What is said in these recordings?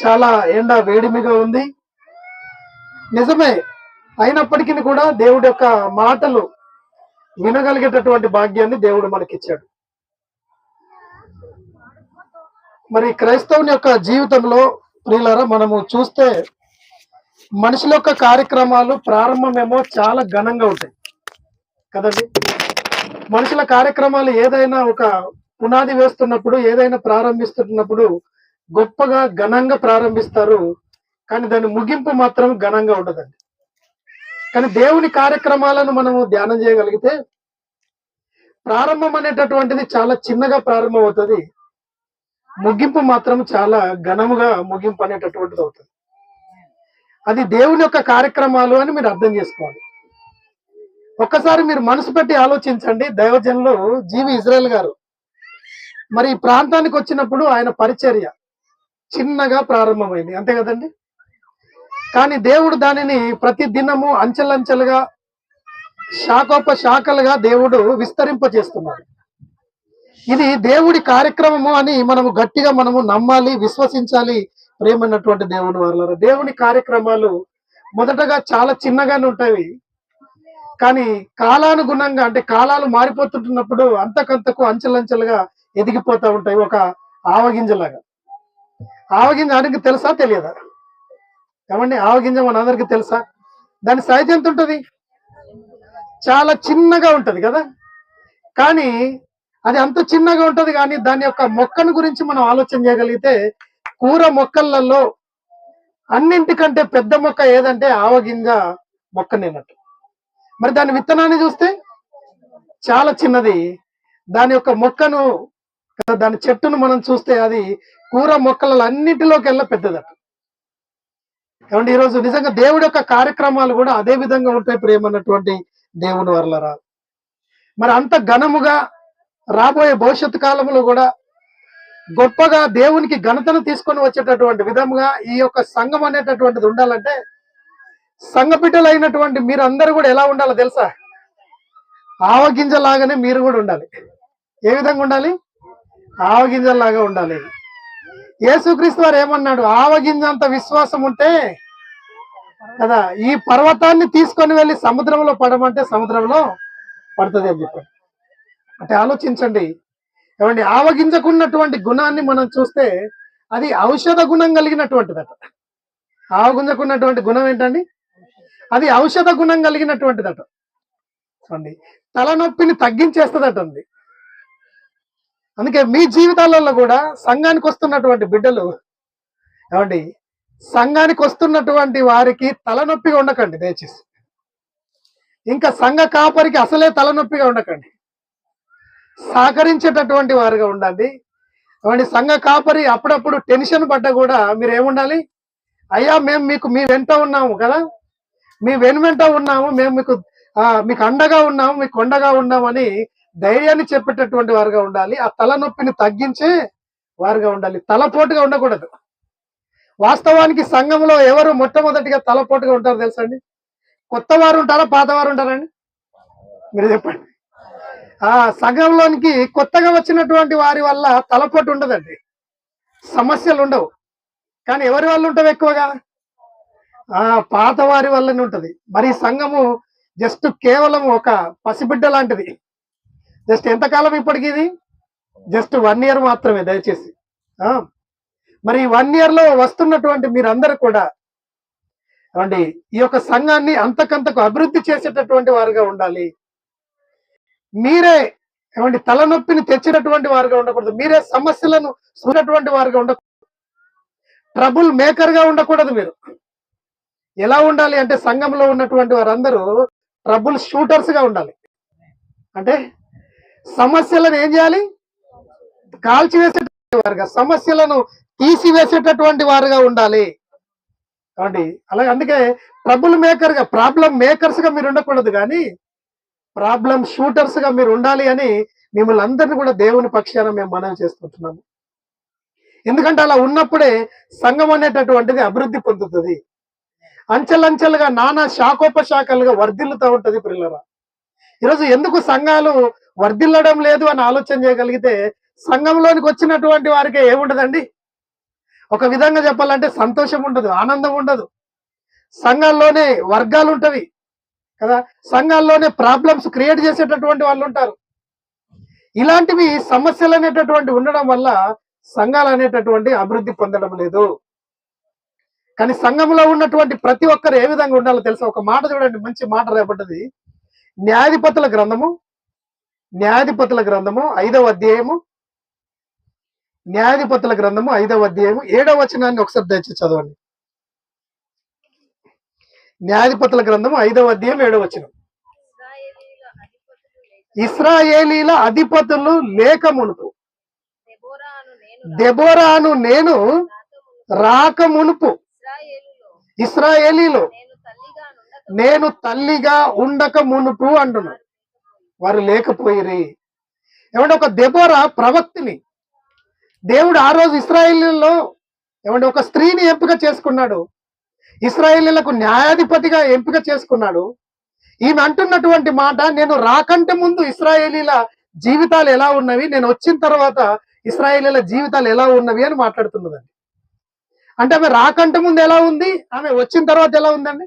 చాలా ఎండ వేడిమిగా ఉంది. నిజమే అయినప్పటికీ కూడా దేవుడి యొక్క మాటలు వినగలిగేటటువంటి భాగ్యాన్ని దేవుడు మనకిచ్చాడు. మరి క్రైస్తవుని యొక్క జీవితంలో ప్రియులారా మనము చూస్తే మనుషుల యొక్క కార్యక్రమాలు ప్రారంభమేమో చాలా ఘనంగా ఉంటాయి. కదండి? మనుషుల కార్యక్రమాలు ఏదైనా ఒక పునాది వేస్తున్నప్పుడు ఏదైనా ప్రారంభిస్తున్నప్పుడు గొప్పగా ఘనంగా ప్రారంభిస్తారు. కానీ దాని ముగింపు మాత్రం ఘనంగా ఉండదండి కానీ దేవుని కార్యక్రమాలను మనము ధ్యానం చేయగలిగితే ప్రారంభం అనేటటువంటిది చాలా చిన్నగా ప్రారంభం అవుతుంది ముగింపు మాత్రం చాలా ఘనముగా ముగింపు అనేటటువంటిది అవుతుంది. అది దేవుని యొక్క కార్యక్రమాలు అని మీరు అర్థం చేసుకోవాలి. ఒక్కసారి మీరు మనసు పెట్టి ఆలోచించండి. దైవజనులు జీవి ఇజ్రాయల్ గారు. మరి ఈ ప్రాంతానికి వచ్చినప్పుడు ఆయన పరిచర్య. చిన్నగా ప్రారంభమైంది. అంతే కదండి? కానీ దేవుడు దానిని ప్రతి దినము అంచెలంచెలుగా శాఖోప శాఖలుగా దేవుడు విస్తరింపజేస్తున్నాడు ఇది దేవుడి కార్యక్రమము అని మనము గట్టిగా మనము నమ్మాలి విశ్వసించాలి ప్రేమైనటువంటి దేవుని వాళ్ళ దేవుని కార్యక్రమాలు మొదటగా చాలా చిన్నగానే ఉంటాయి. కానీ కాలానుగుణంగా అంటే కాలాలు మారిపోతుంటున్నప్పుడు అంతకంతకు అంచెలంచెలుగా ఎదిగిపోతూ ఉంటాయి. ఒక ఆవగింజలాగా. ఆవగింజ అందరికి తెలుసా తెలియదా? ఏమండి ఆవగింజ మనందరికీ తెలుసా? దాని సైజ్ ఎంత ఉంటుంది? చాలా చిన్నగా ఉంటుంది కదా? కానీ అది అంత చిన్నగా ఉంటుంది కానీ దాని యొక్క మొక్కను గురించి మనం ఆలోచన చేయగలిగితే కూర మొక్కలలో అన్నింటికంటే పెద్ద మొక్క ఏదంటే ఆవగింజ మొక్కనేనట్టు మరి దాని విత్తనాన్ని చూస్తే చాలా చిన్నది. దాని యొక్క మొక్కను దాని చెట్టును మనం చూస్తే అది కూర మొక్కల అన్నిటిలోకి వెళ్ళ పెద్దదట. ఏమంటే ఈరోజు నిజంగా దేవుడి యొక్క కార్యక్రమాలు కూడా అదే విధంగా ఉంటాయి ప్రేమన్నటువంటి దేవుని వరలరా. మరి అంత ఘనముగా రాబోయే భవిష్యత్తు కాలంలో కూడా గొప్పగా దేవునికి ఘనతను తీసుకొని వచ్చేటటువంటి విధముగా ఈ యొక్క సంఘం అనేటటువంటిది ఉండాలంటే సంఘపిట్టలైనటువంటి మీరు అందరూ కూడా ఎలా ఉండాలో తెలుసా? ఆవగింజలాగానే మీరు కూడా ఉండాలి. ఏ విధంగా ఉండాలి? ఆవగింజల్లాగా ఉండాలి. యేసుక్రీస్తు వారు ఏమన్నాడు? ఆవగింజంత విశ్వాసం ఉంటే కదా ఈ పర్వతాన్ని తీసుకొని వెళ్ళి సముద్రంలో పడమంటే సముద్రంలో పడుతుంది అని చెప్పాడు. అంటే ఆలోచించండి. ఏమండి ఆవగింజకున్నటువంటి గుణాన్ని మనం చూస్తే అది ఔషధ గుణం కలిగినటువంటిదట. ఆవగింజకున్నటువంటి గుణం ఏంటండి? అది ఔషధ గుణం కలిగినటువంటిదట. చూడండి తలనొప్పిని తగ్గించేస్తుందట అండి. అందుకే మీ జీవితాలలో కూడా సంఘానికి వస్తున్నటువంటి బిడ్డలు ఏమండి? సంఘానికి వస్తున్నటువంటి వారికి తలనొప్పిగా ఉండకండి దయచేసి. ఇంకా సంఘ కాపరికి అసలే తలనొప్పిగా ఉండకండి. సహకరించేటటువంటి వారుగా ఉండండి. ఏమండి? సంఘ కాపరి అప్పుడప్పుడు టెన్షన్ పడ్డా కూడా మీరు ఏముండాలి అయ్యా మేము మీకు మీ వెంట ఉన్నాము కదా? మీ వెను వెంట ఉన్నాము మేము మీకు మీకు అండగా ఉన్నాము మీకు కొండగా ఉన్నామని ధైర్యాన్ని చెప్పేటటువంటి వారుగా ఉండాలి. ఆ తలనొప్పిని తగ్గించే వారుగా ఉండాలి. తలపోటుగా ఉండకూడదు. వాస్తవానికి సంఘంలో ఎవరు మొట్టమొదటిగా తలపోటుగా ఉంటారు తెలుసా అండి? కొత్త వారు ఉంటారా? పాత వారు ఉంటారండి మీరు చెప్పండి. ఆ సంఘంలోనికి కొత్తగా వచ్చినటువంటి వారి వల్ల తలపోటు ఉండదండి. సమస్యలు ఉండవు. కానీ ఎవరి వల్ల ఉంటావు ఎక్కువగా? ఆ పాత వారి వల్లనే ఉంటది. మరి సంఘము జస్ట్ కేవలం ఒక పసిబిడ్డ లాంటిది. జస్ట్ ఎంతకాలం ఇప్పటికి ఇది? జస్ట్ వన్ ఇయర్ మాత్రమే దయచేసి. ఆ? మరి వన్ ఇయర్లో వస్తున్నటువంటి మీరందరూ కూడా ఏమండి ఈ యొక్క సంఘాన్ని అంతకంతకు అభివృద్ధి చేసేటటువంటి వారుగా ఉండాలి. మీరే ఏమండి తలనొప్పిని తెచ్చినటువంటి వారుగా ఉండకూడదు. మీరే సమస్యలను చూసినటువంటి వారుగా ఉండకూడదు ట్రబుల్ మేకర్గా ఉండకూడదు మీరు. ఎలా ఉండాలి అంటే సంఘంలో ఉన్నటువంటి వారందరూ ట్రబుల్ షూటర్స్గా ఉండాలి. అంటే సమస్యలను ఏం చేయాలి? కాల్చివేసేటువంటి వారుగా సమస్యలను తీసివేసేటటువంటి వారుగా ఉండాలి. కాబట్టి అలాగే అందుకే ట్రబుల్ మేకర్గా ప్రాబ్లం మేకర్స్గా మీరు ఉండకూడదు కానీ ప్రాబ్లం షూటర్స్గా మీరు ఉండాలి అని మిమ్మల్ని అందరినీ కూడా దేవుని పక్షాన మేము మనం చేసుకుంటున్నాము ఎందుకంటే అలా ఉన్నప్పుడే సంఘం అనేటటువంటిది అభివృద్ధి పొందుతుంది. అంచెలంచెలుగా నానా శాఖోపశాఖలుగా వర్ధిల్లుతూ ఉంటుంది పిల్లల ఈరోజు ఎందుకు సంఘాలు వర్ధిల్లడం లేదు అని ఆలోచన చేయగలిగితే సంఘంలోనికి వచ్చినటువంటి వారికి ఏముండదండి? ఒక విధంగా చెప్పాలంటే సంతోషం ఉండదు ఆనందం ఉండదు. సంఘాల్లోనే వర్గాలు ఉంటవి కదా? సంఘాల్లోనే ప్రాబ్లమ్స్ క్రియేట్ చేసేటటువంటి వాళ్ళు ఉంటారు. ఇలాంటివి సమస్యలు అనేటటువంటి ఉండడం వల్ల సంఘాలు అనేటటువంటి అభివృద్ధి పొందడం లేదు. కానీ సంఘంలో ఉన్నటువంటి ప్రతి ఒక్కరు ఏ విధంగా ఉండాలో తెలుసా? ఒక మాట చూడండి మంచి మాట రేపడ్డది న్యాయాధిపతుల గ్రంథము న్యాయాధిపతుల గ్రంథము ఐదవ అధ్యాయము. న్యాయాధిపతుల గ్రంథము ఐదవ అధ్యాయము. ఏడవ వచనాన్ని ఒకసారి దయచేసి చదవండి. న్యాయాధిపతుల గ్రంథము ఐదవ అధ్యాయం ఏడవ వచనం. ఇస్రాయేలీల అధిపతులు లేక మునుపు. దెబోరాను నేను రాక మునుపు. ఇస్రాయేలీలో నేను తల్లిగా ఉండక మునుపు. అంటున్నాను వారు లేకపోయిరి. ఏమంటే ఒక దెబోరా ప్రవక్తిని. దేవుడు ఆ రోజు ఇస్రాయేలీలో ఏమంటే ఒక స్త్రీని ఎంపిక చేసుకున్నాడు. ఇస్రాయేలీలకు న్యాయాధిపతిగా ఎంపిక చేసుకున్నాడు. ఈమె అంటున్నటువంటి మాట నేను రాకంటే ముందు ఇస్రాయేలీల జీవితాలు ఎలా ఉన్నవి? నేను వచ్చిన తర్వాత ఇస్రాయేలీల జీవితాలు ఎలా ఉన్నవి? అని మాట్లాడుతున్నదండి. అంటే ఆమె రాకంటే ముందు ఎలా ఉంది? ఆమె వచ్చిన తర్వాత ఎలా ఉందండి?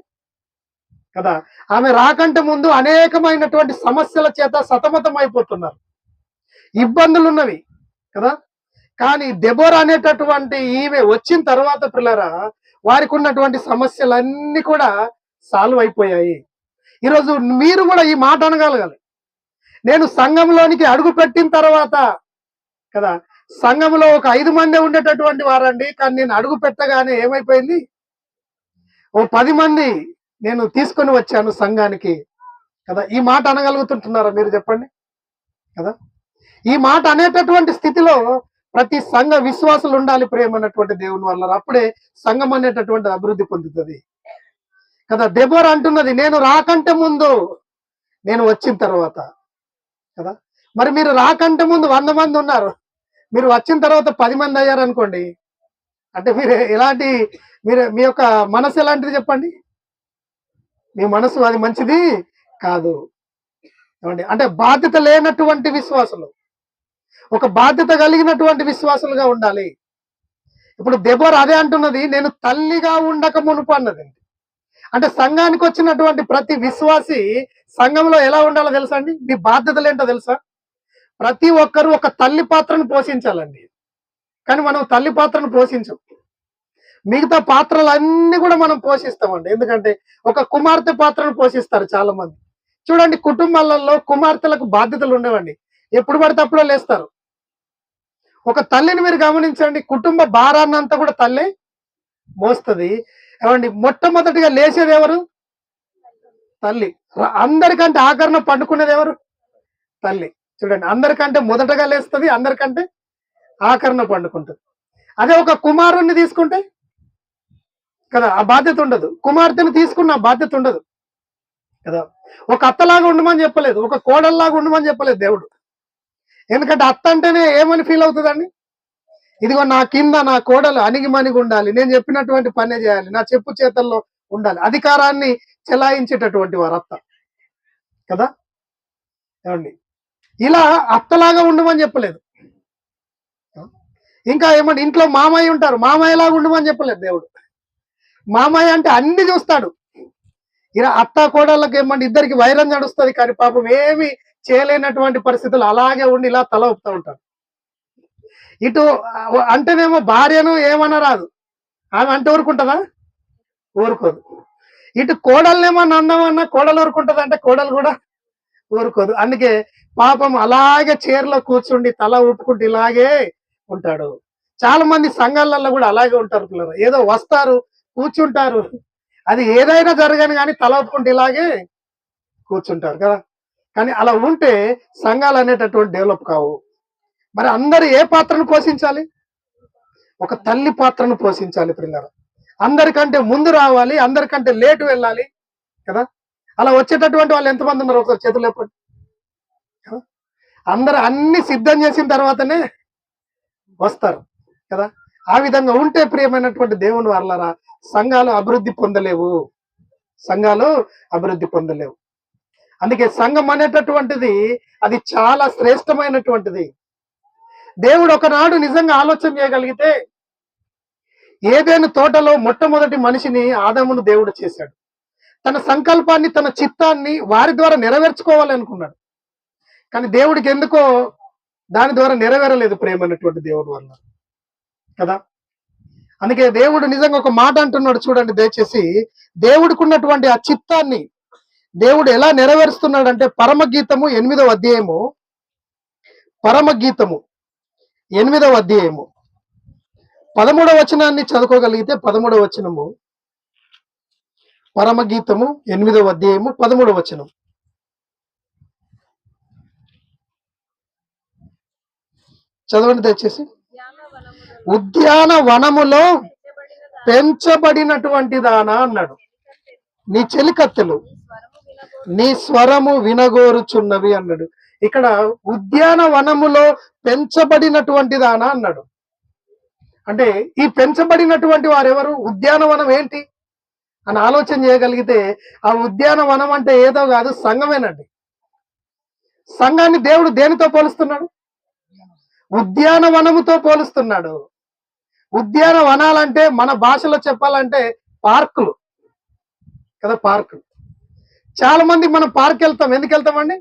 కదా? ఆమె రాకంటే ముందు అనేకమైనటువంటి సమస్యల చేత సతమతం అయిపోతున్నారు ఇబ్బందులు ఉన్నవి కదా? కానీ దెబోరా అనేటటువంటి ఈమె వచ్చిన తర్వాత పిల్లరా వారికి ఉన్నటువంటి సమస్యలన్నీ కూడా సాల్వ్ అయిపోయాయి. ఈరోజు మీరు కూడా ఈ మాట అనగలగాలి నేను సంఘంలోనికి అడుగు పెట్టిన తర్వాత కదా? సంఘంలో ఒక ఐదు మంది ఉండేటటువంటి వారండి కానీ నేను అడుగు పెట్టగానే ఏమైపోయింది? ఓ పది మంది నేను తీసుకొని వచ్చాను సంఘానికి. కదా ఈ మాట అనగలుగుతుంటున్నారా మీరు చెప్పండి? కదా ఈ మాట అనేటటువంటి స్థితిలో ప్రతి సంఘ విశ్వాసులు ఉండాలి ప్రేమ అన్నటువంటి దేవుని వల్ల అప్పుడే సంఘం అనేటటువంటి అభివృద్ధి పొందుతుంది. కదా దెబోర్ అంటున్నది నేను రాకంటే ముందు నేను వచ్చిన తర్వాత. కదా మరి మీరు రాకంటే ముందు వంద మంది ఉన్నారు. మీరు వచ్చిన తర్వాత పది మంది అయ్యారనుకోండి. అంటే మీరు ఎలాంటి మీరు మీ యొక్క మనసు ఎలాంటిది చెప్పండి? మీ మనసు అది మంచిది కాదు. ఏమండి? అంటే బాధ్యత లేనటువంటి విశ్వాసులు. ఒక బాధ్యత కలిగినటువంటి విశ్వాసులుగా ఉండాలి. ఇప్పుడు దెబోర్ అదే అంటున్నది నేను తల్లిగా ఉండక మునుపు అన్నది. అంటే సంఘానికి వచ్చినటువంటి ప్రతి విశ్వాసి సంఘంలో ఎలా ఉండాలో తెలుసా అండి? మీ బాధ్యతలు ఏంటో తెలుసా? ప్రతి ఒక్కరు ఒక తల్లి పాత్రను పోషించాలండి. కానీ మనం తల్లి పాత్రను పోషించం. మిగతా పాత్రలన్నీ కూడా మనం పోషిస్తామండి. ఎందుకంటే ఒక కుమార్తె పాత్రను పోషిస్తారు చాలా మంది చూడండి కుటుంబాలలో కుమార్తెలకు బాధ్యతలు ఉండవండి. ఎప్పుడు పడితే అప్పుడు లేస్తారు. ఒక తల్లిని మీరు గమనించండి కుటుంబ భారాన్ని అంతా కూడా తల్లి మోస్తుంది. ఏమండి మొట్టమొదటిగా లేచేది ఎవరు? తల్లి. అందరికంటే ఆకరణ పండుకునేది ఎవరు? తల్లి. చూడండి అందరికంటే మొదటగా లేస్తుంది అందరికంటే ఆకరణ పండుకుంటుంది. అదే ఒక కుమారుణ్ణి తీసుకుంటే కదా ఆ బాధ్యత ఉండదు. కుమార్తెను తీసుకున్న బాధ్యత ఉండదు. కదా ఒక అత్తలాగా ఉండమని చెప్పలేదు ఒక కోడల్లాగా ఉండమని చెప్పలేదు దేవుడు. ఎందుకంటే అత్త అంటేనే ఏమని ఫీల్ అవుతుందండి? ఇదిగో నా కింద నా కోడలు అణిగి మణిగి ఉండాలి నేను చెప్పినటువంటి పనే చేయాలి నా చెప్పు చేతల్లో ఉండాలి అధికారాన్ని చెలాయించేటటువంటి వారు అత్త. కదా ఏమండి? ఇలా అత్తలాగా ఉండమని చెప్పలేదు. ఇంకా ఏమంటే ఇంట్లో మామయ్య ఉంటారు మామయ్యలాగా ఉండమని చెప్పలేదు దేవుడు. మామయ్య అంటే అన్ని చూస్తాడు. ఇలా అత్త కోడళ్ళకి ఏమంటే ఇద్దరికి వైరం నడుస్తుంది కానీ పాపం ఏమి చేయలేనటువంటి పరిస్థితులు అలాగే ఉండి ఇలా తల ఊపుతూ ఉంటారు ఇటు అంటేనేమో భార్యను ఏమన్నా రాదు ఆమె అంటే ఊరుకుంటుందా? ఊరుకోదు. ఇటు కోడల్నేమో అన్నామన్నా కోడలు ఊరుకుంటుంది అంటే కోడలు కూడా ఊరుకోదు. అందుకే పాపం అలాగే చీరలో కూర్చుండి తల ఊపుకుంటూ ఇలాగే ఉంటాడు. చాలా మంది సంఘాలలో కూడా అలాగే ఉంటారు పిల్లలు. ఏదో వస్తారు కూర్చుంటారు. అది ఏదైనా జరగని కానీ తల ఇలాగే కూర్చుంటారు కదా. కానీ అలా ఉంటే సంఘాలు అనేటటువంటి డెవలప్ కావు. మరి అందరు ఏ పాత్రను పోషించాలి? ఒక తల్లి పాత్రను పోషించాలి పిల్లలు అందరికంటే ముందు రావాలి అందరికంటే లేటు వెళ్ళాలి కదా. అలా వచ్చేటటువంటి వాళ్ళు ఎంతమంది ఉన్నారు ఒకసారి చేతులు లేపండి. అందరు అన్ని సిద్ధం చేసిన తర్వాతనే వస్తారు కదా. ఆ విధంగా ఉంటే ప్రియమైనటువంటి దేవుని వర్లరా సంఘాలు అభివృద్ధి పొందలేవు. సంఘాలు అభివృద్ధి పొందలేవు. అందుకే సంఘం అనేటటువంటిది అది చాలా శ్రేష్టమైనటువంటిది. దేవుడు ఒకనాడు నిజంగా ఆలోచన చేయగలిగితే ఏదైనా తోటలో మొట్టమొదటి మనిషిని ఆదామును దేవుడు చేశాడు. తన సంకల్పాన్ని తన చిత్తాన్ని వారి ద్వారా నెరవేర్చుకోవాలి అనుకున్నాడు. కానీ దేవుడికి ఎందుకో దాని ద్వారా నెరవేరలేదు ప్రేమ అన్నటువంటి దేవుడు వల్ల. కదా? అందుకే దేవుడు నిజంగా ఒక మాట అంటున్నాడు చూడండి దయచేసి. దేవుడికున్నటువంటి ఆ చిత్తాన్ని దేవుడు ఎలా నెరవేరుస్తున్నాడు అంటే పరమగీతము ఎనిమిదవ అధ్యాయము. పరమగీతము ఎనిమిదవ అధ్యాయము. పదమూడవ వచనాన్ని చదువుకోగలిగితే పదమూడవ వచనము. పరమగీతము ఎనిమిదవ అధ్యాయము పదమూడవ వచనం. చదవండి దయచేసి. ఉద్యాన వనములో పెంచబడినటువంటి దానా అన్నాడు. నీ చెలికత్తెలు నీ స్వరము వినగోరుచున్నవి అన్నాడు. ఇక్కడ ఉద్యాన వనములో పెంచబడినటువంటి దానా అన్నాడు. అంటే ఈ పెంచబడినటువంటి వారెవరు? ఉద్యానవనం ఏంటి? అని ఆలోచన చేయగలిగితే ఆ ఉద్యానవనం అంటే ఏదో కాదు సంఘమేనండి. సంఘాన్ని దేవుడు దేనితో పోలుస్తున్నాడు? ఉద్యానవనముతో పోలుస్తున్నాడు. ఉద్యానవనాలంటే మన భాషలో చెప్పాలంటే పార్కులు. కదా పార్కులు. చాలా మంది మనం పార్క్ వెళ్తాం. ఎందుకు వెళ్తామండి?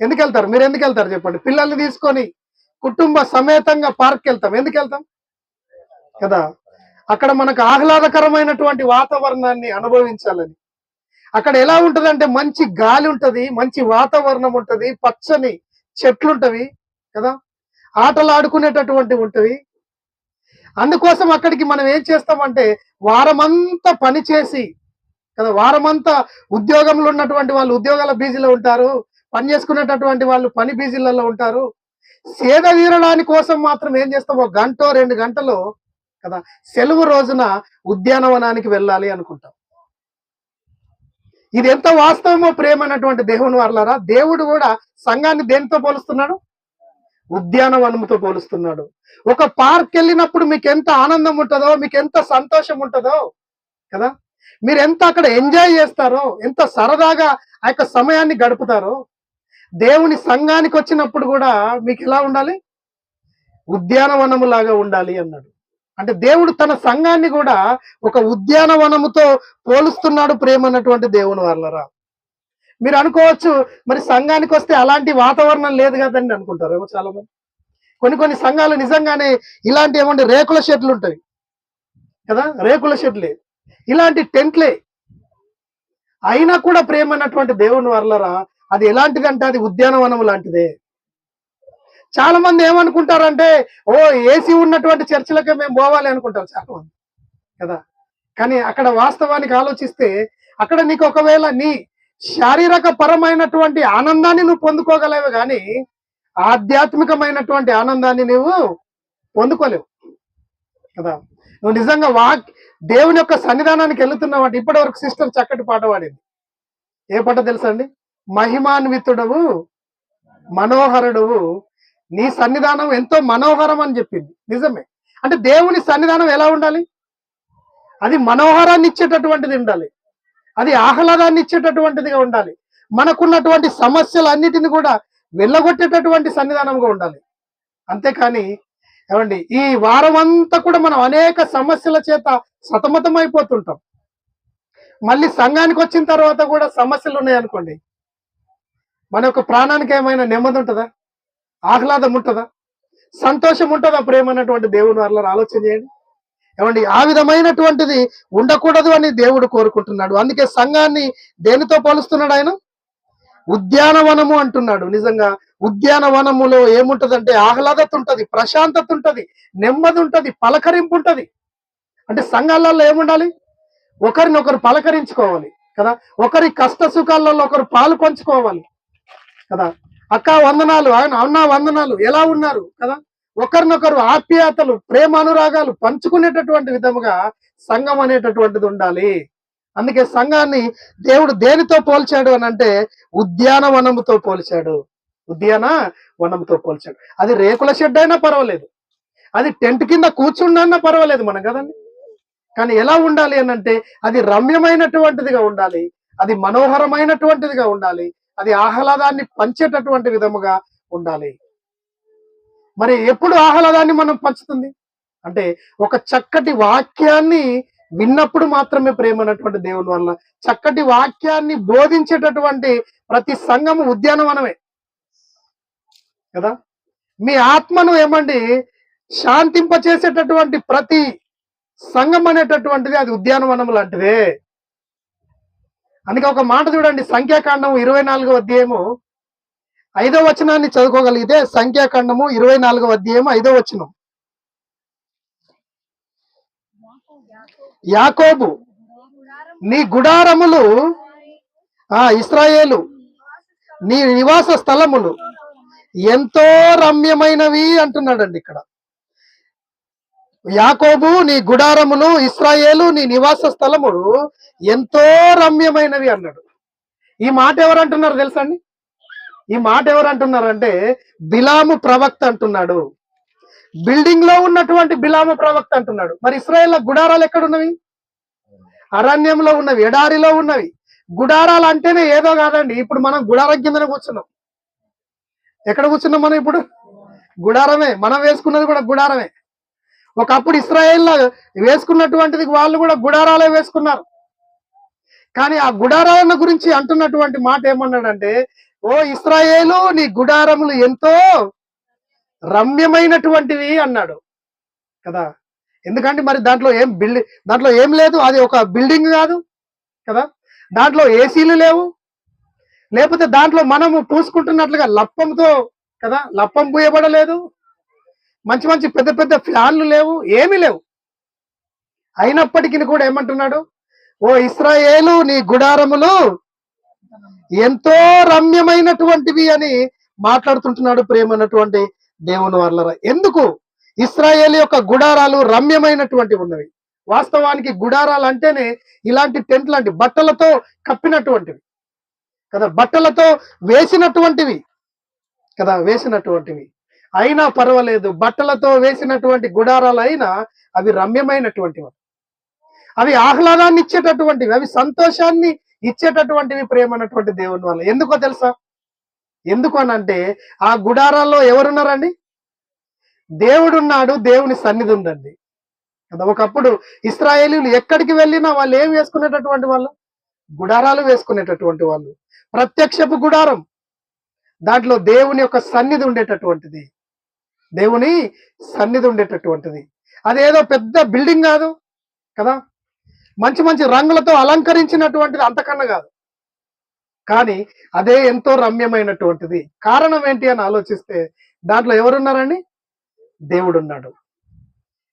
ఎందుకు వెళ్తారు? మీరు ఎందుకు వెళ్తారు చెప్పండి. పిల్లల్ని తీసుకొని కుటుంబ సమేతంగా పార్క్ వెళ్తాం. ఎందుకు వెళ్తాం? కదా. అక్కడ మనకు ఆహ్లాదకరమైనటువంటి వాతావరణాన్ని అనుభవించాలని. అక్కడ ఎలా ఉంటదంటే మంచి గాలి ఉంటది మంచి వాతావరణం ఉంటది పచ్చని చెట్లు ఉంటవి కదా. ఆటలు ఆడుకునేటటువంటి ఉంటవి. అందుకోసం అక్కడికి మనం ఏం చేస్తామంటే వారమంతా పని చేసి కదా వారమంతా ఉద్యోగంలో ఉన్నటువంటి వాళ్ళు ఉద్యోగాల బీజీలో ఉంటారు పని చేసుకునేటటువంటి వాళ్ళు పని బీజీలలో ఉంటారు. సేద తీరడానికి కోసం మాత్రం ఏం చేస్తాం? ఒక గంట రెండు గంటలు కదా సెలవు రోజున ఉద్యానవనానికి వెళ్ళాలి అనుకుంటాం. ఇది ఎంత వాస్తవమో ప్రేమ అన్నటువంటి దేవుని వర్లరా? దేవుడు కూడా సంఘాన్ని దేనితో పోలుస్తున్నాడు? ఉద్యానవనముతో పోలుస్తున్నాడు. ఒక పార్క్ వెళ్ళినప్పుడు మీకు ఎంత ఆనందం ఉంటుందో మీకు ఎంత సంతోషం ఉంటుందో కదా? మీరు ఎంత అక్కడ ఎంజాయ్ చేస్తారో ఎంత సరదాగా ఆ యొక్క సమయాన్ని గడుపుతారో దేవుని సంఘానికి వచ్చినప్పుడు కూడా మీకు ఎలా ఉండాలి? ఉద్యానవనము లాగా ఉండాలి అన్నాడు. అంటే దేవుడు తన సంఘాన్ని కూడా ఒక ఉద్యానవనముతో పోలుస్తున్నాడు ప్రేమ అన్నటువంటి దేవుని వాళ్ళరా మీరు అనుకోవచ్చు మరి సంఘానికి వస్తే అలాంటి వాతావరణం లేదు కదండి అనుకుంటారు ఏమో చాలా మంది. కొన్ని కొన్ని సంఘాలు నిజంగానే ఇలాంటి ఏమంటే రేకుల షెడ్లు ఉంటాయి. కదా? రేకుల షెడ్లే. ఇలాంటి టెంట్లే. అయినా కూడా ప్రేమ అన్నటువంటి దేవుని వర్లరా అది ఎలాంటిదంటే అది ఉద్యానవనం లాంటిదే. చాలా మంది ఏమనుకుంటారంటే ఓ ఏసీ ఉన్నటువంటి చర్చలకే మేము పోవాలి అనుకుంటారు చాలా మంది. కదా? కానీ అక్కడ వాస్తవానికి ఆలోచిస్తే అక్కడ నీకు ఒకవేళ నీ శారీరక పరమైనటువంటి ఆనందాన్ని నువ్వు పొందుకోగలవు కానీ ఆధ్యాత్మికమైనటువంటి ఆనందాన్ని నువ్వు పొందుకోలేవు. కదా? నువ్వు నిజంగా వాక్ దేవుని యొక్క సన్నిధానానికి వెళుతున్నావు అంటే ఇప్పటి వరకు సిస్టర్ చక్కటి పాట పాడింది. ఏ పాట తెలుసా అండి? మహిమాన్వితుడవు మనోహరుడవు నీ సన్నిధానం ఎంతో మనోహరం అని చెప్పింది. నిజమే. అంటే దేవుని సన్నిధానం ఎలా ఉండాలి? అది మనోహరాన్ని ఇచ్చేటటువంటిది ఉండాలి. అది ఆహ్లాదాన్ని ఇచ్చేటటువంటిదిగా ఉండాలి. మనకున్నటువంటి సమస్యలన్నిటిని కూడా వెళ్ళగొట్టేటటువంటి సన్నిధానంగా ఉండాలి. అంతేకాని ఏమండి ఈ వారం అంతా కూడా మనం అనేక సమస్యల చేత సతమతం అయిపోతుంటాం మళ్ళీ సంఘానికి వచ్చిన తర్వాత కూడా సమస్యలు ఉన్నాయనుకోండి. మన యొక్క ప్రాణానికి ఏమైనా నెమ్మది ఉంటుందా? ఆహ్లాదం ఉంటుందా? సంతోషం ఉంటుందా ప్రేమ అన్నటువంటి దేవుని వాళ్ళని ఆలోచన చేయండి. ఏమండి ఆ విధమైనటువంటిది ఉండకూడదు అని దేవుడు కోరుకుంటున్నాడు. అందుకే సంఘాన్ని దేనితో పోలుస్తున్నాడు ఆయన? ఉద్యానవనము అంటున్నాడు. నిజంగా ఉద్యానవనములో ఏముంటదంటే ఆహ్లాదత ఉంటది ప్రశాంతత ఉంటది నెమ్మది ఉంటది పలకరింపు ఉంటది అంటే సంఘాలలో ఏముండాలి? ఒకరినొకరు పలకరించుకోవాలి కదా? ఒకరి కష్ట సుఖాలలో ఒకరు పాలు పంచుకోవాలి కదా? అక్క వందనాలు ఆయన అన్న వందనాలు ఎలా ఉన్నారు కదా? ఒకరినొకరు ఆప్యాయతలు ప్రేమ అనురాగాలు పంచుకునేటటువంటి విధముగా సంఘం అనేటటువంటిది ఉండాలి. అందుకే సంఘాన్ని దేవుడు దేనితో పోల్చాడు అని అంటే ఉద్యానవనముతో పోల్చాడు. ఉద్యాన వనముతో పోల్చాడు. అది రేకుల షెడ్ అయినా పర్వాలేదు. అది టెంట్ కింద కూర్చుండన్నా పర్వాలేదు మనం కదండి. కానీ ఎలా ఉండాలి అని అంటే అది రమ్యమైనటువంటిదిగా ఉండాలి. అది మనోహరమైనటువంటిదిగా ఉండాలి. అది ఆహ్లాదాన్ని పంచేటటువంటి విధముగా ఉండాలి. మరి ఎప్పుడు ఆహ్లాదాన్ని మనం పంచుతుంది? అంటే ఒక చక్కటి వాక్యాన్ని విన్నప్పుడు మాత్రమే ప్రేమ అన్నటువంటి దేవుని వల్ల చక్కటి వాక్యాన్ని బోధించేటటువంటి ప్రతి సంఘము ఉద్యానవనమే కదా? మీ ఆత్మను ఏమండి? శాంతింపచేసేటటువంటి ప్రతి సంఘం అనేటటువంటిది అది ఉద్యానవనం లాంటిదే. అందుకే ఒక మాట చూడండి సంఖ్యాకాండము ఇరవై నాలుగో అధ్యాయము ఐదో వచనాన్ని చదువుకోగలిగితే సంఖ్యాకాండము ఇరవై నాలుగవ అధ్యాయం ఐదో వచనం. యాకోబు నీ గుడారములు ఆ ఇస్రాయేలు నీ నివాస స్థలములు ఎంతో రమ్యమైనవి అంటున్నాడండి ఇక్కడ. యాకోబు నీ గుడారములు ఇస్రాయేలు నీ నివాస స్థలములు ఎంతో రమ్యమైనవి అన్నాడు. ఈ మాట ఎవరు అంటున్నారు తెలుసా అండి? ఈ మాట ఎవరు అంటున్నారంటే బిలాము ప్రవక్త అంటున్నాడు. బిల్డింగ్లో ఉన్నటువంటి బిలాము ప్రవక్త అంటున్నాడు. మరి ఇస్రాయేల్ గుడారాలు ఎక్కడున్నవి? అరణ్యంలో ఉన్నవి ఎడారిలో ఉన్నవి. గుడారాలు అంటేనే ఏదో కాదండి. ఇప్పుడు మనం గుడారం కిందనే కూర్చున్నాం. ఎక్కడ కూర్చున్నాం మనం ఇప్పుడు? గుడారమే. మనం వేసుకున్నది కూడా గుడారమే. ఒకప్పుడు ఇస్రాయేల్లో వేసుకున్నటువంటిది వాళ్ళు కూడా గుడారాలే వేసుకున్నారు. కానీ ఆ గుడారాలను గురించి అంటున్నటువంటి మాట ఏమన్నాడంటే ఓ ఇస్రాయేలు నీ గుడారములు ఎంతో రమ్యమైనటువంటివి అన్నాడు. కదా? ఎందుకంటే మరి దాంట్లో ఏం బిల్డింగ్ దాంట్లో ఏం లేదు అది ఒక బిల్డింగ్ కాదు. కదా? దాంట్లో ఏసీలు లేవు. లేకపోతే దాంట్లో మనము పూసుకుంటున్నట్లుగా లప్పంతో కదా? లప్పం పూయబడలేదు. మంచి మంచి పెద్ద పెద్ద ఫ్యాన్లు లేవు ఏమీ లేవు. అయినప్పటికీ కూడా ఏమంటున్నాడు? ఓ ఇస్రాయేలు నీ గుడారములు ఎంతో రమ్యమైనటువంటివి అని మాట్లాడుతుంటున్నాడు ప్రేమన్నటువంటి దేవుని వర్లరా. ఎందుకు? ఇస్రాయేల్ యొక్క గుడారాలు రమ్యమైనటువంటివి ఉన్నవి. వాస్తవానికి గుడారాలు అంటేనే ఇలాంటి టెంట్ లాంటి బట్టలతో కప్పినటువంటివి. కదా బట్టలతో వేసినటువంటివి. కదా వేసినటువంటివి. అయినా పర్వాలేదు బట్టలతో వేసినటువంటి గుడారాలు అయినా అవి రమ్యమైనటువంటివి. అవి ఆహ్లాదాన్ని ఇచ్చేటటువంటివి అవి సంతోషాన్ని ఇచ్చేటటువంటివి ప్రేమ అన్నటువంటి దేవుని వల్ల. ఎందుకో తెలుసా? ఎందుకు అనంటే అంటే ఆ గుడారాల్లో ఎవరున్నారండి? దేవుడున్నాడు దేవుని సన్నిధి ఉందండి. కదా ఒకప్పుడు ఇస్రాయేలీలు ఎక్కడికి వెళ్ళినా వాళ్ళు ఏం వేసుకునేటటువంటి వాళ్ళు? గుడారాలు వేసుకునేటటువంటి వాళ్ళు. ప్రత్యక్షపు గుడారం. దాంట్లో దేవుని యొక్క సన్నిధి ఉండేటటువంటిది. దేవుని సన్నిధి ఉండేటటువంటిది. అదేదో పెద్ద బిల్డింగ్ కాదు. కదా మంచి మంచి రంగులతో అలంకరించినటువంటిది అంతకన్నా కాదు. కానీ అదే ఎంతో రమ్యమైనటువంటిది. కారణం ఏంటి అని ఆలోచిస్తే దాంట్లో ఎవరున్నారండి? దేవుడు ఉన్నాడు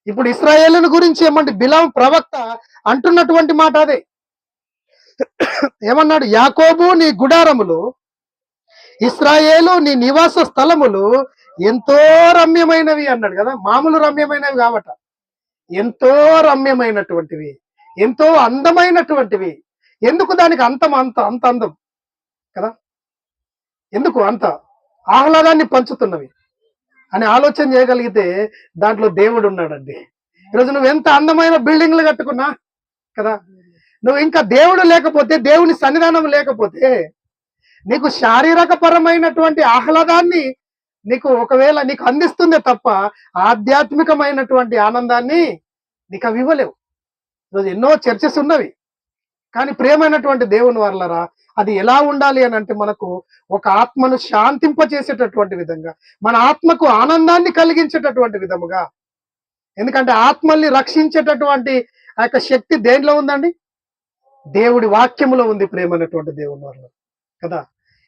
ఇప్పుడు ఇస్రాయేలుని గురించి ఏమంటే బిలాం ప్రవక్త అంటున్నటువంటి మాట అదే. ఏమన్నాడు? యాకోబు నీ గుడారములు ఇస్రాయేలు నీ నివాస స్థలములు ఎంతో రమ్యమైనవి అన్నాడు కదా. మామూలు రమ్యమైనవి కాబట్ట ఎంతో రమ్యమైనటువంటివి. ఎంతో అందమైనటువంటివి. ఎందుకు దానికి అంతం అంత అంత అందం? కదా? ఎందుకు అంత? ఆహ్లాదాన్ని పంచుతున్నవి. అని ఆలోచన చేయగలిగితే దాంట్లో దేవుడు ఉన్నాడండి. ఈరోజు నువ్వు ఎంత అందమైన బిల్డింగ్లు కట్టుకున్నా కదా? నువ్వు ఇంకా దేవుడు లేకపోతే దేవుని సన్నిధానం లేకపోతే నీకు శారీరక పరమైనటువంటి ఆహ్లాదాన్ని నీకు ఒకవేళ నీకు అందిస్తుందే తప్ప ఆధ్యాత్మికమైనటువంటి ఆనందాన్ని నీకు అవి ఇవ్వలేవు. ఈరోజు ఎన్నో చర్చస్ ఉన్నవి. కానీ ప్రేమైనటువంటి దేవుని వర్లరా అది ఎలా ఉండాలి అని అంటే మనకు ఒక ఆత్మను శాంతింపచేసేటటువంటి విధంగా మన ఆత్మకు ఆనందాన్ని కలిగించేటటువంటి విధముగా. ఎందుకంటే ఆత్మల్ని రక్షించేటటువంటి ఆ యొక్క శక్తి దేనిలో ఉందండి? దేవుడి వాక్యములో ఉంది ప్రేమ అనేటువంటి దేవుని వల్ల కదా?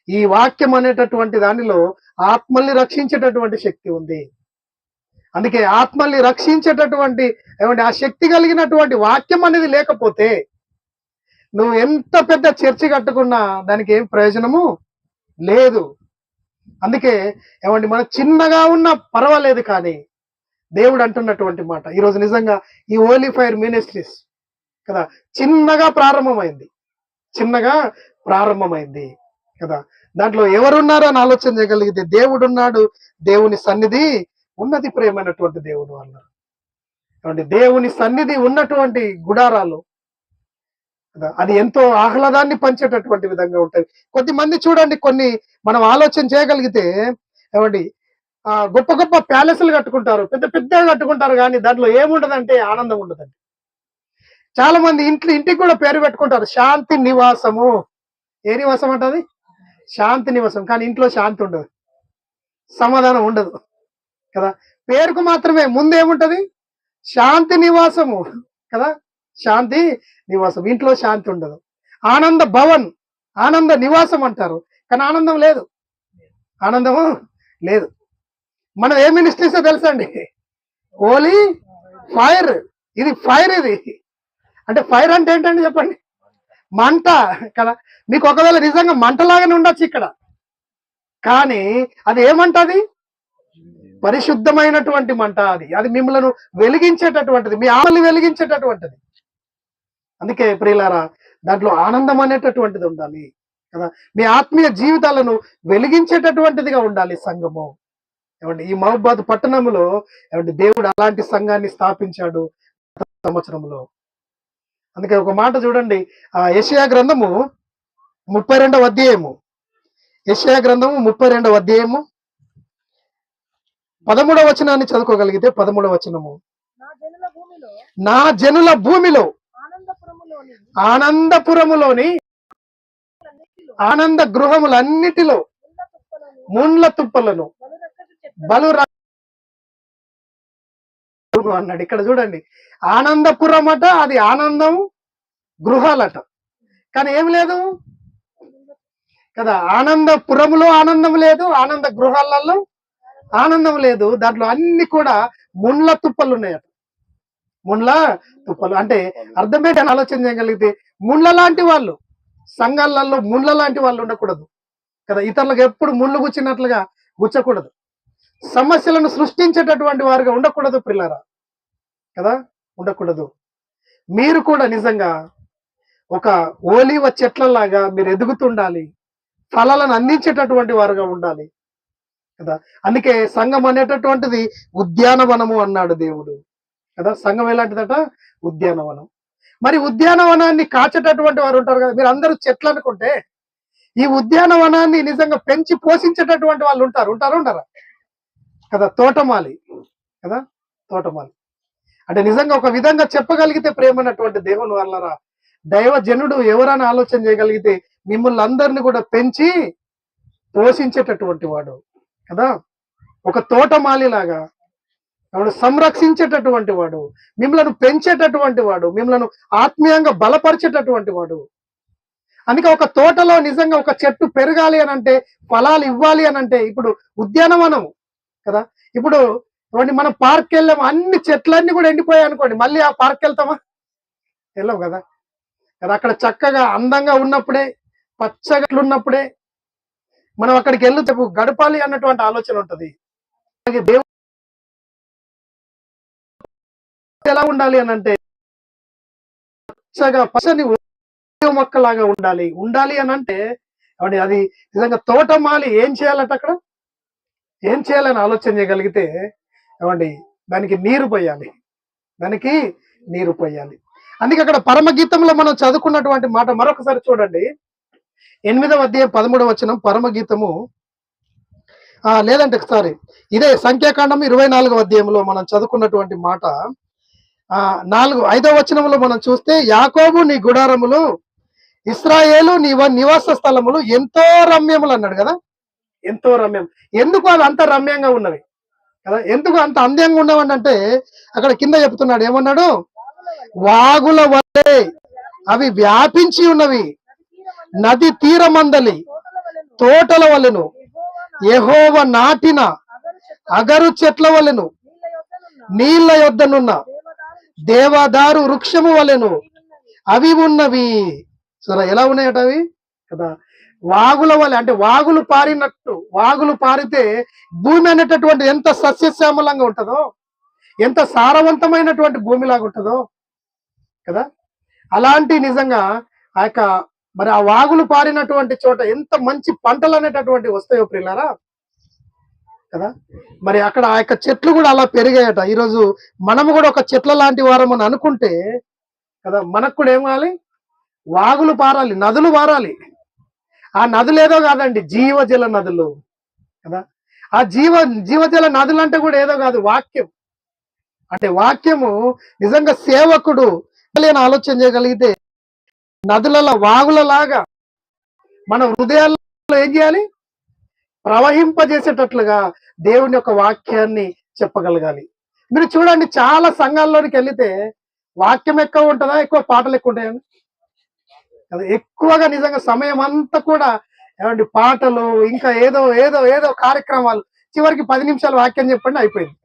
ఈ వాక్యం అనేటటువంటి దానిలో ఆత్మల్ని రక్షించేటటువంటి శక్తి ఉంది. అందుకే ఆత్మల్ని రక్షించేటటువంటి ఏమంటే ఆ శక్తి కలిగినటువంటి వాక్యం అనేది లేకపోతే నువ్వు ఎంత పెద్ద చర్చి కట్టుకున్నా దానికి ఏం ప్రయోజనము లేదు. అందుకే ఏమండి మన చిన్నగా ఉన్నా పర్వాలేదు కానీ దేవుడు అంటున్నటువంటి మాట. ఈరోజు నిజంగా ఈ ఓలీ ఫైర్ మినిస్ట్రీస్ కదా చిన్నగా ప్రారంభమైంది. చిన్నగా ప్రారంభమైంది కదా. దాంట్లో ఎవరున్నారని అని ఆలోచన చేయగలిగితే దేవుడు ఉన్నాడు దేవుని సన్నిధి ఉన్నది ప్రేమైనటువంటి దేవుడు వల్ల ఏమండి దేవుని సన్నిధి ఉన్నటువంటి గుడారాలు. అది ఎంతో ఆహ్లాదాన్ని పంచేటటువంటి విధంగా ఉంటాయి. కొద్దిమంది చూడండి కొన్ని మనం ఆలోచన చేయగలిగితే ఏమండి ఆ, గొప్ప గొప్ప ప్యాలెస్లు కట్టుకుంటారు. పెద్ద పెద్దగా కట్టుకుంటారు కానీ దాంట్లో ఏముండదంటే ఆనందం ఉండదండి. చాలా మంది ఇంట్లో ఇంటికి కూడా పేరు పెట్టుకుంటారు. శాంతి నివాసము. ఏ నివాసం అంటది? శాంతి నివాసం. కానీ ఇంట్లో శాంతి ఉండదు. సమాధానం ఉండదు. కదా? పేరుకు మాత్రమే ముందేముంటది? శాంతి నివాసము కదా? శాంతి నివాసం ఇంట్లో శాంతి ఉండదు. ఆనంద భవన్ ఆనంద నివాసం అంటారు. కానీ ఆనందం లేదు. ఆనందము లేదు. మనం ఏ మినిస్ట్రీసో తెలుసా అండి ఓలీ ఫైర్. ఇది ఫైర్ ఇది. అంటే ఫైర్ అంటే ఏంటండి చెప్పండి? మంట కదా? మీకు ఒకవేళ నిజంగా మంటలాగానే ఉండొచ్చు ఇక్కడ. కానీ అది ఏమంటది? పరిశుద్ధమైనటువంటి మంట అది. అది మిమ్మల్ని వెలిగించేటటువంటిది. మీ ఆమెను వెలిగించేటటువంటిది. అందుకే ప్రియులారా దాంట్లో ఆనందం అనేటటువంటిది ఉండాలి కదా. మీ ఆత్మీయ జీవితాలను వెలిగించేటటువంటిదిగా ఉండాలి సంఘము. ఏమండి ఈ మహబాద్ పట్టణంలో ఏమండి దేవుడు అలాంటి సంఘాన్ని స్థాపించాడు సంవత్సరంలో అందుకే ఒక మాట చూడండి. ఆ యెషయా గ్రంథము ముప్పై రెండవ అధ్యాయము. యెషయా గ్రంథము ముప్పై రెండవ అధ్యాయము. పదమూడవ వచనాన్ని చదువుకోగలిగితే పదమూడవ వచనము. నా జనుల భూమిలో నా జనుల భూమిలో ఆనందపురములోని ఆనంద గృహములన్నిటిలో ముండ్ల తుప్పలను బలు అన్నాడు. ఇక్కడ చూడండి. ఆనందపురం అట అది ఆనందం గృహాలట. కానీ ఏం లేదు? కదా ఆనందపురములో ఆనందం లేదు ఆనంద గృహాలలో ఆనందం లేదు. దాంట్లో అన్ని కూడా ముండ్ల తుప్పలు ఉన్నాయట ముండ్ల తుప్పలు. అంటే అర్థమేంటి ఆలోచన చేయగలిగితే ముండ్ల లాంటి వాళ్ళు సంఘాలలో ముండ్ల లాంటి వాళ్ళు ఉండకూడదు కదా. ఇతరులకు ఎప్పుడు ముళ్ళు గుచ్చినట్లుగా గుచ్చకూడదు. సమస్యలను సృష్టించేటటువంటి వారుగా ఉండకూడదు పిల్లరా కదా. ఉండకూడదు. మీరు కూడా నిజంగా ఒక ఓలివ చెట్లలాగా మీరు ఎదుగుతుండాలి. ఫలాలను అందించేటటువంటి వారుగా ఉండాలి. కదా? అందుకే సంఘం అనేటటువంటిది ఉద్యానవనము అన్నాడు దేవుడు. కదా? సంఘం ఎలాంటిదట? ఉద్యానవనం. మరి ఉద్యానవనాన్ని కాచేటటువంటి వారు ఉంటారు కదా? మీరు అందరూ చెట్లు అనుకుంటే ఈ ఉద్యానవనాన్ని నిజంగా పెంచి పోషించేటటువంటి వాళ్ళు ఉంటారు. ఉంటారు? ఉంటారా కదా? తోటమాలి. కదా? తోటమాలి. అంటే నిజంగా ఒక విధంగా చెప్పగలిగితే ప్రేమన్నటువంటి దేవుని వల్లరా దైవజనుడు ఎవరైనా ఆలోచన చేయగలిగితే మిమ్మల్ని అందరిని కూడా పెంచి పోషించేటటువంటి వాడు. కదా? ఒక తోటమాలి లాగా వాడు సంరక్షించేటటువంటి వాడు మిమ్మల్ని పెంచేటటువంటి వాడు మిమ్మల్ని ఆత్మీయంగా బలపరిచేటటువంటి వాడు. అందుకే ఒక తోటలో నిజంగా ఒక చెట్టు పెరగాలి అని అంటే ఫలాలు ఇవ్వాలి అని అంటే ఇప్పుడు ఉద్యానవనం కదా? ఇప్పుడు ఇవ్వండి మనం పార్క్ వెళ్ళాము అన్ని చెట్లన్నీ కూడా ఎండిపోయాయి అనుకోండి మళ్ళీ ఆ పార్క్ వెళ్తామా? వెళ్ళాం కదా? కదా అక్కడ చక్కగా అందంగా ఉన్నప్పుడే పచ్చగట్లు ఉన్నప్పుడే మనం అక్కడికి వెళ్ళి గడపాలి అన్నటువంటి ఆలోచన ఉంటుంది. అలాగే దేవుడు ఎలా ఉండాలి అని అంటే పచ్చగా పచ్చని మొక్కలాగా ఉండాలి. ఉండాలి అని అంటే అది నిజంగా తోటమాలి ఏం చేయాలంటే అక్కడ? ఏం చేయాలని ఆలోచన చేయగలిగితే ఏమండి దానికి నీరు పోయాలి. దానికి నీరు పోయాలి. అందుకే అక్కడ పరమగీతంలో మనం చదువుకున్నటువంటి మాట మరొకసారి చూడండి. ఎనిమిదవ అధ్యాయం పదమూడవ వచనం పరమగీతము. ఆ లేదంటే ఒకసారి ఇదే సంఖ్యాకాండం ఇరవై నాలుగవ అధ్యాయంలో మనం చదువుకున్నటువంటి మాట. నాలుగు ఐదవ వచనంలో మనం చూస్తే యాకోబు నీ గుడారములు ఇస్రాయేలు నీ నివాస స్థలములు ఎంతో రమ్యములు అన్నాడు కదా. ఎంతో రమ్యం. ఎందుకు అవి అంత రమ్యంగా ఉన్నవి? కదా ఎందుకు అంత అందంగా ఉన్నవంటే అంటే అక్కడ కింద చెప్తున్నాడు ఏమన్నాడు? వాగుల వల్లే అవి వ్యాపించి ఉన్నవి. నది తీరమందలి తోటల వలెను ఎహోవ నాటిన అగరు చెట్ల వలెను నీళ్ళ నీళ్ళ యొద్దనున్న దేవదారు వృక్షము వలెను అవి ఉన్నవి. సరే ఎలా ఉన్నాయట అవి? కదా వాగుల వలె అంటే వాగులు పారినట్టు వాగులు పారితే భూమి అనేటటువంటి ఎంత సస్యశ్యామలంగా ఉంటుందో ఎంత సారవంతమైనటువంటి భూమిలాగా ఉంటుందో కదా? అలాంటి నిజంగా ఆ యొక్క మరి ఆ వాగులు పారినటువంటి చోట ఎంత మంచి పంటలు అనేటటువంటి వస్తాయో ప్రియులారా? కదా? మరి అక్కడ ఆ యొక్క చెట్లు కూడా అలా పెరిగాయట. ఈరోజు మనము కూడా ఒక చెట్ల లాంటి వారం అని అనుకుంటే కదా మనకు కూడా ఏం కావాలి వాగులు పారాలి నదులు పారాలి. ఆ నదులు ఏదో కాదండి జీవజల నదులు. కదా? ఆ జీవ జీవజల నదులు అంటే కూడా ఏదో కాదు వాక్యం. అంటే వాక్యము నిజంగా సేవకుడు లేని ఆలోచన చేయగలిగితే నదులలో వాగులలాగా మన హృదయాల్లో ఏం చేయాలి? ప్రవహింపజేసేటట్లుగా దేవుని యొక్క వాక్యాన్ని చెప్పగలగాలి. మీరు చూడండి చాలా సంఘాల్లోనికి వెళితే వాక్యం ఎక్కువ ఉంటుందా? ఎక్కువ పాటలు ఎక్కువ ఉంటాయండి అది ఎక్కువగా నిజంగా సమయం అంతా కూడా ఏమండి పాటలు ఇంకా ఏదో ఏదో ఏదో కార్యక్రమాలు. చివరికి పది నిమిషాలు వాక్యం చెప్పండి అయిపోయింది.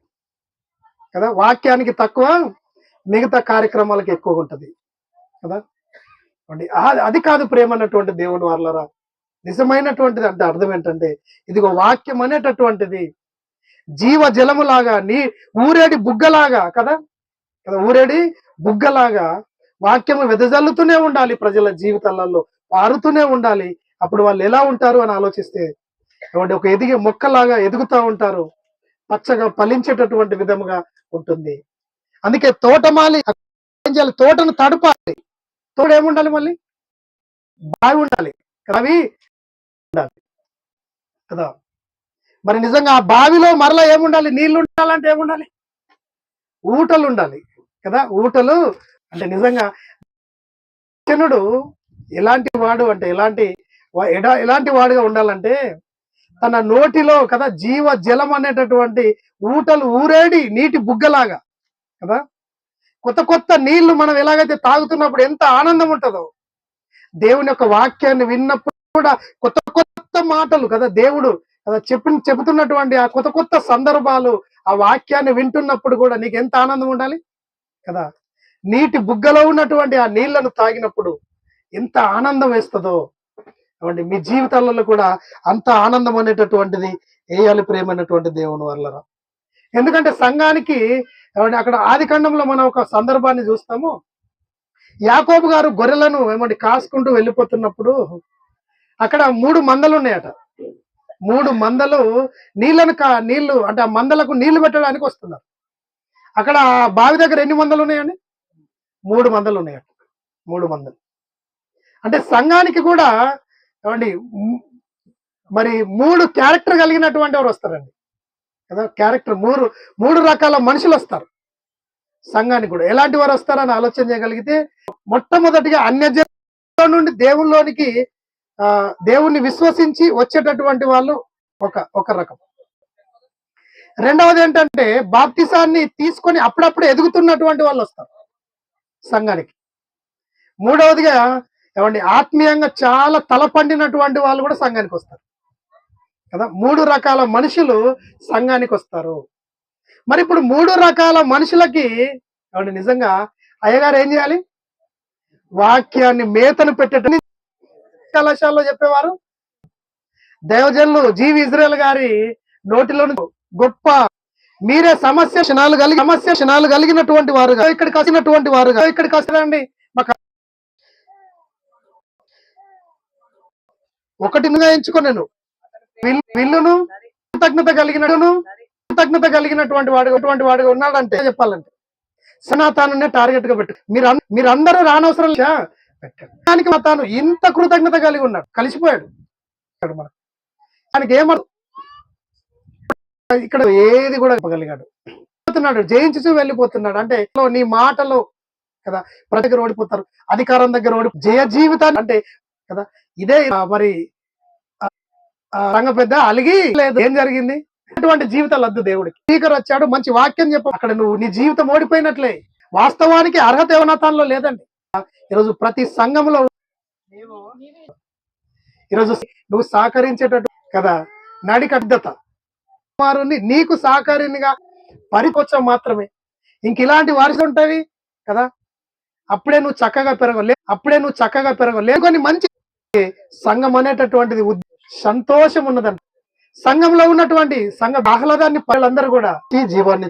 కదా వాక్యానికి తక్కువ మిగతా కార్యక్రమాలకు ఎక్కువ ఉంటుంది. కదా? అండి అది కాదు ప్రేమ అన్నటువంటి దేవుని వాళ్ళరా నిజమైనటువంటిది అంటే అర్థం ఏంటంటే ఇదిగో వాక్యం అనేటటువంటిది జీవ జలములాగా నీ ఊరేడి బుగ్గలాగా కదా? కదా ఊరేడి బుగ్గలాగా వాక్యము వెదజల్లుతూనే ఉండాలి ప్రజల జీవితాలలో పారుతూనే ఉండాలి. అప్పుడు వాళ్ళు ఎలా ఉంటారు అని ఆలోచిస్తే ఏమంటే ఒక ఎదిగే మొక్కలాగా ఎదుగుతూ ఉంటారు. పచ్చగా ఫలించేటటువంటి విధముగా ఉంటుంది. అందుకే తోటమాలి తోటను తడపాలి. తోడు ఏముండాలి మళ్ళీ? బావి ఉండాలి అవి ఉండాలి. కదా? మరి నిజంగా ఆ బావిలో మరలా ఏముండాలి? నీళ్ళు ఉండాలంటే ఏముండాలి? ఊటలు ఉండాలి కదా? ఊటలు అంటే నిజంగా జనుడు ఎలాంటి వాడు అంటే ఎలాంటి ఎలాంటి వాడుగా ఉండాలంటే తన నోటిలో కదా జీవ జలం అనేటటువంటి ఊటలు ఊరేడి నీటి బుగ్గలాగా. కదా? కొత్త కొత్త నీళ్ళు మనం ఎలాగైతే తాగుతున్నప్పుడు ఎంత ఆనందం ఉంటుందో. దేవుని యొక్క వాక్యాన్ని విన్నప్పుడు కూడా కొత్త కొత్త మాటలు కదా దేవుడు కదా చెప్పి చెబుతున్నటువంటి ఆ కొత్త కొత్త సందర్భాలు ఆ వాక్యాన్ని వింటున్నప్పుడు కూడా నీకు ఎంత ఆనందం ఉండాలి? కదా? నీటి బుగ్గలో ఉన్నటువంటి ఆ నీళ్ళను తాగినప్పుడు ఎంత ఆనందం వేస్తుందో. అవండి మీ జీవితాలలో కూడా అంత ఆనందం అనేటటువంటిది వేయాలి ప్రేమ అనేటువంటి దేవుని వల్ల ఎందుకంటే సంఘానికి ఏమండి అక్కడ ఆది ఖండంలో మనం ఒక సందర్భాన్ని చూస్తాము. యాకోబు గారు గొర్రెలను ఏమండి కాసుకుంటూ వెళ్ళిపోతున్నప్పుడు అక్కడ మూడు మందలు ఉన్నాయట. మూడు మందలు నీళ్ళను కా నీళ్ళు అంటే ఆ మందలకు నీళ్ళు పెట్టడానికి వస్తున్నారు. అక్కడ బావి దగ్గర ఎన్ని మందలు ఉన్నాయండి? మూడు మందలు ఉన్నాయట. మూడు మందలు. అంటే సంఘానికి కూడా ఏమండి మరి మూడు క్యారెక్టర్ కలిగినటువంటి వారు వస్తారండి. కదా? క్యారెక్టర్ మూడు మూడు రకాల మనుషులు వస్తారు. సంఘానికి కూడా. ఎలాంటి వారు వస్తారని ఆలోచన చేయగలిగితే మొట్టమొదటిగా అన్యజనుల నుండి దేవుల్లోనికి ఆ దేవుణ్ణి విశ్వసించి వచ్చేటటువంటి వాళ్ళు ఒక ఒక రకం. రెండవది ఏంటంటే బాప్తిసాన్ని తీసుకొని అప్పుడప్పుడు ఎదుగుతున్నటువంటి వాళ్ళు వస్తారు సంఘానికి. మూడవదిగా ఏమండి ఆత్మీయంగా చాలా తలపండినటువంటి వాళ్ళు కూడా సంఘానికి వస్తారు. కదా? మూడు రకాల మనుషులు సంఘానికి వస్తారు. మరి ఇప్పుడు మూడు రకాల మనుషులకి ఏమండి నిజంగా అయ్యగారు ఏం చేయాలి? వాక్యాన్ని మేతను పెట్టడం కళాశాలలో చెప్పేవారు. దేవజన్లు జీవి ఇజ్రాయల్ గారి నోటిలో గొప్ప మీరే సమస్య క్షణాలు కలిగి సమస్య క్షణాలు కలిగినటువంటి వారుగా ఇక్కడికి వచ్చినటువంటి వారుగా ఇక్కడికి వస్తారండి. మాకు ఒకటి ఎంచుకున్నాను విల్లును కృతజ్ఞత కలిగినను కృతజ్ఞత కలిగినటువంటి వాడు అటువంటి వాడుగా ఉన్నాడంటే చెప్పాలంటే సనాతానునే టార్గెట్గా పెట్టు. మీరు మీరందరూ రానవసరం లే దానికి మా తాను ఇంత కృతజ్ఞత కలిగి ఉన్నాడు. కలిసిపోయాడు. ఇక్కడ దానికి ఏమడు ఇక్కడ ఏది కూడా చెప్పగలిగాడు. పోతున్నాడు జయించుతూ వెళ్ళిపోతున్నాడు. అంటే నీ మాటలు కదా ప్రతి దగ్గర ఓడిపోతారు. అధికారం దగ్గర ఓడి జయ జీవితాన్ని అంటే కదా ఇదే మరి రంగ పెద్ద అలిగి లేదు. ఏం జరిగింది? అటువంటి జీవితాలు వద్దు దేవుడికి. స్పీకర్ వచ్చాడు మంచి వాక్యం చెప్పు. అక్కడ నువ్వు నీ జీవితం ఓడిపోయినట్లే. వాస్తవానికి అర్హత యవనతాల్లో లేదండి. ఈరోజు ప్రతి సంఘంలో ఈరోజు నువ్వు సహకరించేటట్టు కదా నడికడ్డత కుమారుని నీకు సహకారినిగా పరికొచ్చం మాత్రమే. ఇంక ఇలాంటి వారసులు ఉంటాయి కదా అప్పుడే నువ్వు చక్కగా పెరగలే అప్పుడే నువ్వు చక్కగా పెరగలే. కొన్ని మంచి సంఘం అనేటటువంటిది సంతోషం ఉన్నదంట. సంఘంలో ఉన్నటువంటి సంఘ ఆహ్లాదాన్ని ప్రజలందరూ కూడా ఈ జీవాన్ని